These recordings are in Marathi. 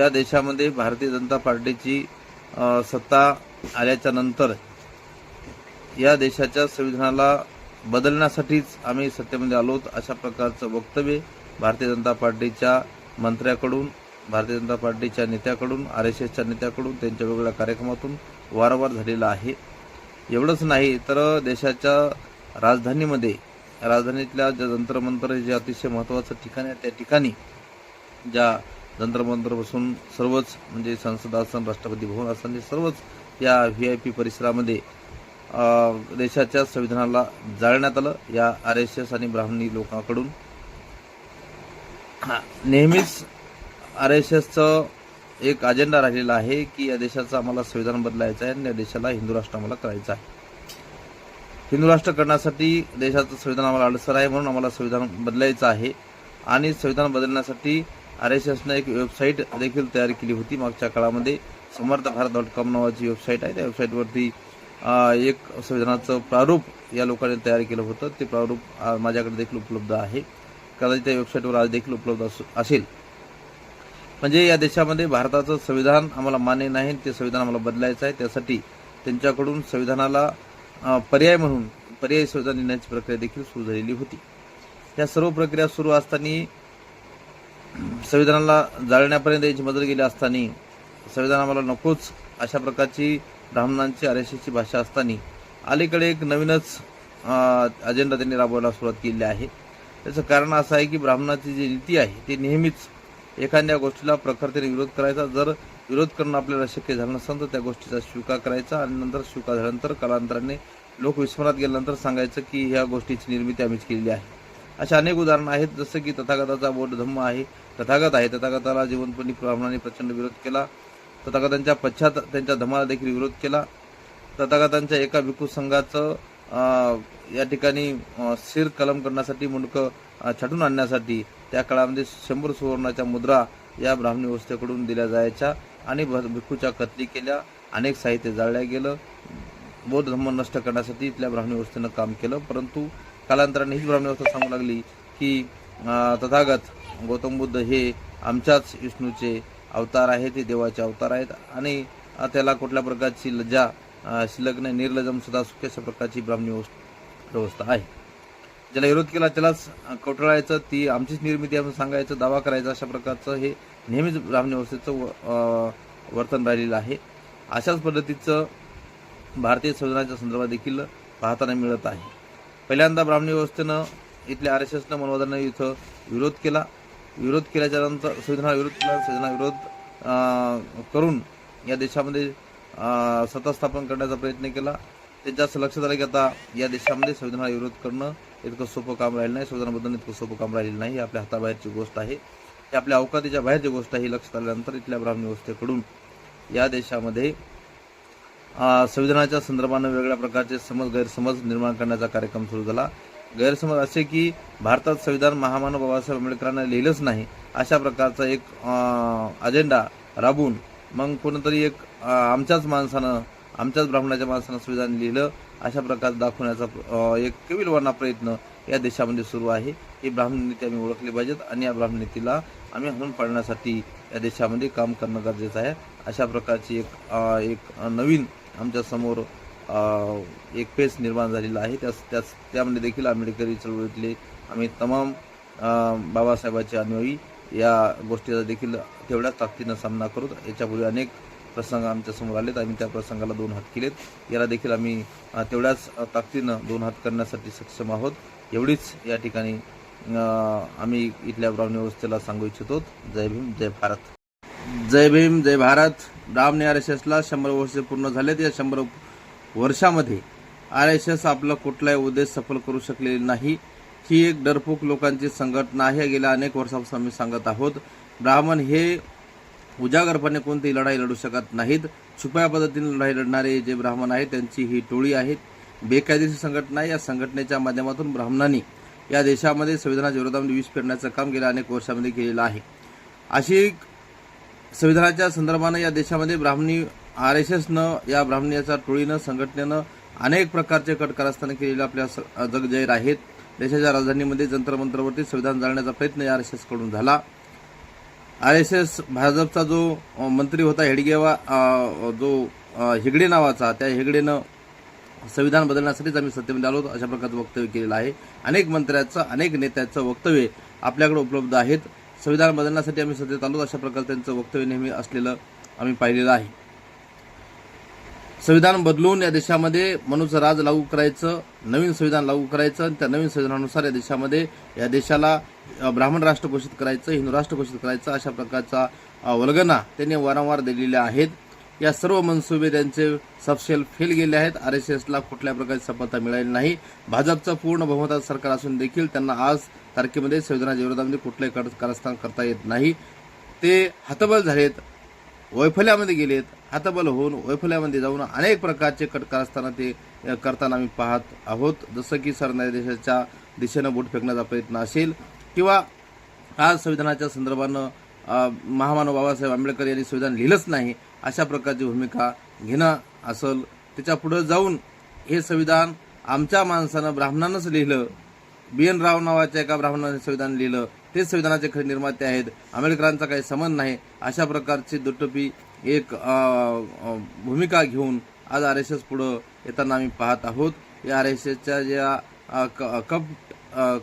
या देशामध्ये भारतीय जनता पार्टीची सत्ता आल्याच्यानंतर या देशाच्या संविधानाला बदलण्यासाठीच आम्ही सत्तेमध्ये आलोत अशा प्रकारचं वक्तव्य भारतीय जनता पार्टीच्या मंत्र्याकडून भारतीय जनता पार्टीच्या नेत्याकडून आर एस एसच्या नेत्याकडून त्यांच्या वेगवेगळ्या कार्यक्रमातून वारंवार झालेलं आहे. एवढंच नाही तर देशाच्या राजधानीमध्ये राजधानीतल्या ज्या जंत्रमंत्र जे अतिशय महत्त्वाचं ठिकाण आहे त्या ठिकाणी ज्या जंत्रमंत्र बसून सर्वच म्हणजे संसद आसन राष्ट्रपती भवन आसन हे सर्वच या व्ही आय पी परिसरामध्ये देशाच्या संविधानाला जाळण्यात आलं. या आर एस एस आणि ब्राह्मणी लोकांकडून हा, नेहमीच आर एस एसचं एक अजेंडा राहिलेला आहे की या देशाचं आम्हाला संविधान बदलायचं आहे आणि या देशाला हिंदू राष्ट्र आम्हाला करायचं आहे. हिंदू राष्ट्र करण्यासाठी देशाचं संविधान आम्हाला अडसर आहे म्हणून आम्हाला संविधान बदलायचं आहे. आणि संविधान बदलण्यासाठी आर एस एसनं एक वेबसाईट देखील तयार केली होती मागच्या काळामध्ये. समर्थ भारत डॉट कॉम नावाची वेबसाईट आहे. त्या वेबसाईटवरती एक संविधानाचं प्रारूप या लोकांनी तयार केलं होतं. ते प्रारूप माझ्याकडे देखील उपलब्ध आहे. कदाचित त्या वेबसाईटवर आज देखील उपलब्ध असू- असेल. म्हणजे या देशामध्ये भारताचं संविधान आम्हाला मान्य नाही. ते संविधान आम्हाला बदलायचं आहे. त्यासाठी त्यांच्याकडून संविधानाला पर्याय म्हणून पर्यायी संविधान लिहिण्याची प्रक्रिया देखील सुरू झालेली होती. या सर्व प्रक्रिया सुरू असताना संविधानाला जाळण्यापर्यंत याची मदत गेली असताना संविधान आम्हाला नकोच अशा प्रकारची ब्राह्मणांची आर एस एसची भाषा असताना अलीकडे एक नवीनच अजेंडा त्यांनी राबवायला सुरुवात केली आहे. त्याचं कारण असं आहे की ब्राह्मणाची जी नीती आहे ती नेहमीच एखाद्या गोष्टीला प्रखरतेने विरोध करायचा. जर विरोध करणं आपल्याला शक्य झालं नसेल तर त्या गोष्टीचा स्वीकार करायचा आणि नंतर स्वीकार झाल्यानंतर कालांतराने लोक विस्मरणात गेल्यानंतर सांगायचं की ह्या गोष्टीची निर्मिती आम्हीच केलेली आहे. अशा अनेक उदाहरणं आहेत जसं की तथागताचा बौद्ध धम्म आहे तथागत आहे. तथागताला जीवनपणी ब्राह्मणाने प्रचंड विरोध केला. तथागतांच्या पश्चात त्यांच्या धम्माला देखील विरोध केला. तथागतांच्या एका भिक्खू संघाचं या ठिकाणी सिर शिर कलम करण्यासाठी मुंडकं छाटून आणण्यासाठी त्या काळामध्ये शंभर सुवर्णाच्या मुद्रा या ब्राह्मणी व्यवस्थेकडून दिल्या जायच्या आणि भ- भिक्खूच्या कत्ली केल्या. अनेक साहित्य जाळल्या गेलं. बौद्ध धर्म नष्ट करण्यासाठी इथल्या ब्राह्मणी व्यवस्थेनं काम केलं. परंतु कालांतराने हीच ब्राह्मणी सांगू लागली की तथागत गौतम बुद्ध हे आमच्याच विष्णूचे अवतार आहेत ते देवाचे अवतार आहेत आणि त्याला कुठल्या प्रकारची लज्जा शिलग्न शिल्लक नाही निर्लजम सुद्धा सुखी अशा प्रकारची ब्राह्मणी व्यवस्था व्यवस्था आहे. ज्याला विरोध केला त्यालाच कवटाळायचं ती आमचीच निर्मिती आपण सांगायचं दावा करायचा अशा प्रकारचं हे नेहमीच ब्राह्मणी व्यवस्थेचं व- वर्तन राहिलेलं आहे. अशाच पद्धतीचं भारतीय संविधानाच्या संदर्भात देखील पाहताना मिळत आहे. पहिल्यांदा ब्राह्मणी व्यवस्थेनं इथल्या आर एस एसनं मनोदानं इथं विरोध केला. विरोध केल्याच्यानंतर संविधाना विरोध केला. संविधाना विरोध करून या देशामध्ये सत्ता स्थापन करण्याचा प्रयत्न केला. त्यांच्या असं लक्षात आलं की आता या देशामध्ये संविधानाला विरोध करणं इतकं सोपं काम राहिलं नाही. संविधानाबद्दल इतकं सोपं काम राहिलेलं नाही. ही आपल्या हाताबाहेरची गोष्ट आहे. ही आपल्या अवकातीच्या बाहेरची गोष्ट आहे. ही लक्षात आल्यानंतर इथल्या ब्राह्मण व्यवस्थेकडून या देशामध्ये संविधानाच्या संदर्भानं वेगळ्या प्रकारचे समज गैरसमज निर्माण करण्याचा कार्यक्रम सुरू झाला. गैरसमज असे की भारतात संविधान महामानव बाबासाहेब आंबेडकरांना लिहिलंच नाही. अशा प्रकारचा एक अजेंडा राबून मग कोणतरी एक आमच्याच माणसानं आमच्याच ब्राह्मणाच्या माणसानं संविधान लिहिलं अशा प्रकार दाखवण्याचा एक कविलवाना प्रयत्न या देशामध्ये सुरू आहे. ही ब्राह्मण नीती आम्ही ओळखली पाहिजेत आणि या ब्राह्मण नीतीला आम्ही हाणून पाडण्यासाठी या देशामध्ये काम करणं गरजेचं आहे. अशा प्रकारची एक एक नवीन आमच्यासमोर एक पेच निर्माण झालेला आहे. त्यास त्याच त्यामध्ये देखील आंबेडकरी चळवळीतले आम्ही तमाम बाबासाहेबाचे अनुयायी या गोष्टीचा देखील तेवढ्याच ताकदीनं सामना करू याच्यापूर्वी अनेक प्रसंग आमच्यासमोर आलेत. आम्ही त्या प्रसंगाला दोन हात केलेत. याला देखील आम्ही तेवढ्याच ताकदीनं दोन हात करण्यासाठी सक्षम आहोत. एवढीच या ठिकाणी आम्ही इथल्या ब्राह्मणी व्यवस्थेला सांगू इच्छितो. जय भीम जय भारत. जय भीम जय भारत. ब्राह्मणी आर एस एसला शंभर वर्ष पूर्ण झालेत. या शंभर वर्षामध्ये आर एस एस आपला कुठलाही उद्देश सफल करू शकलेली नाही. ही एक डरपोक लोकांची संघटना आहे. गेल्या अनेक वर्षापासून आम्ही सांगत आहोत ब्राह्मण हे उजागरपणे कोणतीही लढाई लढू शकत नाहीत. छुप्या पद्धतीने लढाई लढणारे जे ब्राह्मण आहेत त्यांची ही टोळी आहेत बेकायदेशीर संघटना या संघटनेच्या माध्यमातून ब्राह्मणांनी या देशामध्ये संविधानाच्या विरोधामध्ये विष पेरण्याचं काम गेल्या अनेक वर्षामध्ये केलेलं आहे. अशी एक संविधानाच्या संदर्भानं या देशामध्ये ब्राह्मणी आर एस एसनं या ब्राह्मणीच्या टोळीनं संघटनेनं अनेक प्रकारचे कट कारस्थानं केलेले आपल्या स- जगजाहीर आहेत. देशाच्या राजधानीमध्ये जंतरमंतरवरती संविधान जाळण्याचा प्रयत्न या आर एस एसकडून झाला. आर एस एस भाजपचा जो मंत्री होता हेडगेवा जो हेगडे नावाचा त्या हेगडेनं संविधान बदलण्यासाठीच आम्ही सत्तेमध्ये आलो अशा प्रकारचं वक्तव्य केलेलं आहे. अनेक मंत्र्याचं अनेक नेत्यांचं वक्तव्य आपल्याकडे उपलब्ध आहेत. संविधान बदलण्यासाठी आम्ही सध्या आलो अशा प्रकारे त्यांचं वक्तव्य नेहमी असलेलं आम्ही पाहिलेलं आहे. संविधान बदलून या देशामध्ये मनुचं राज लागू करायचं नवीन संविधान लागू करायचं आणि त्या नवीन संविधानानुसार या देशामध्ये या देशाला ब्राह्मण राष्ट्र घोषित करायचं हिंदू राष्ट्र घोषित करायचं अशा प्रकारचा वल्गना त्यांनी वारंवार दिलेल्या आहेत. या सर्व मनसुबे त्यांचे सबसेल फेल गेले आहेत. आर एस एसला कुठल्या प्रकारची सफलता मिळाली नाही. भाजपचं पूर्ण बहुमतात सरकार असून देखील त्यांना आज तारखेमध्ये संविधानाच्या विरोधामध्ये कुठलंही कार- कारस्थान करता येत नाही. ते हतबल झालेत. वैफल्यामध्ये गेलेत. हाताबल होऊन वैफल्यामध्ये जाऊन अनेक प्रकारचे कट कारस्थाना ते करताना आम्ही पाहत आहोत. जसं की सरन्यायाधीशाच्या दिशेनं बोट फेकण्याचा प्रयत्न असेल किंवा आज संविधानाच्या संदर्भानं महामानव बाबासाहेब आंबेडकर यांनी संविधान लिहिलंच नाही. अशा प्रकारची भूमिका घेणं असल त्याच्या पुढं जाऊन हे संविधान आमच्या माणसानं ब्राह्मणानंच लिहिलं. बी एन राव नावाच्या एका ब्राह्मणाने संविधान लिहिलं. ते संविधानाचे खरे निर्माते आहेत. आंबेडकरांचा काही संबंध नाही. अशा प्रकारची दुटपी एक भूमिका घेऊन आज आर एस एस पुढं येताना आम्ही पाहत आहोत. या आर एस एसच्या ज्या क- कप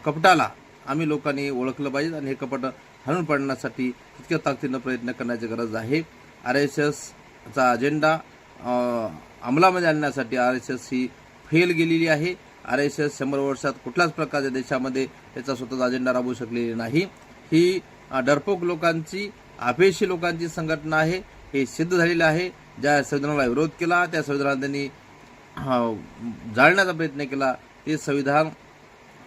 कपटाला आम्ही लोकांनी ओळखलं पाहिजे आणि हे कपट हलवून पाडण्यासाठी तितक्या ताकदीनं प्रयत्न करण्याची गरज आहे. आर एस एसचा अजेंडा अंमलामध्ये आणण्यासाठी आर एस एस ही फेल गेलेली आहे. आर एस एस शंभर वर्षात कुठल्याच प्रकारच्या देशामध्ये त्याचा स्वतःचा अजेंडा राबवू शकलेली नाही. ही डरपोक लोकांची अपेशी लोकांची संघटना आहे. हे सिद्ध झालेलं आहे. ज्या संविधानाला विरोध केला त्या संविधानाला त्यांनी जाळण्याचा प्रयत्न केला. ते संविधान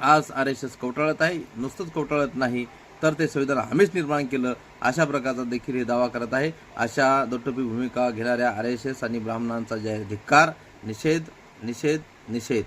आज आर एस एस कवटाळत आहे नुसतंच कवटाळत नाही तर ते संविधान आम्हीच निर्माण केलं अशा प्रकारचा देखील हे दावा करत आहे. अशा दोटोपी भूमिका घेणाऱ्या आर एस एस आणि ब्राह्मणांचा जय धिक्कार निषेध निषेध निषेध.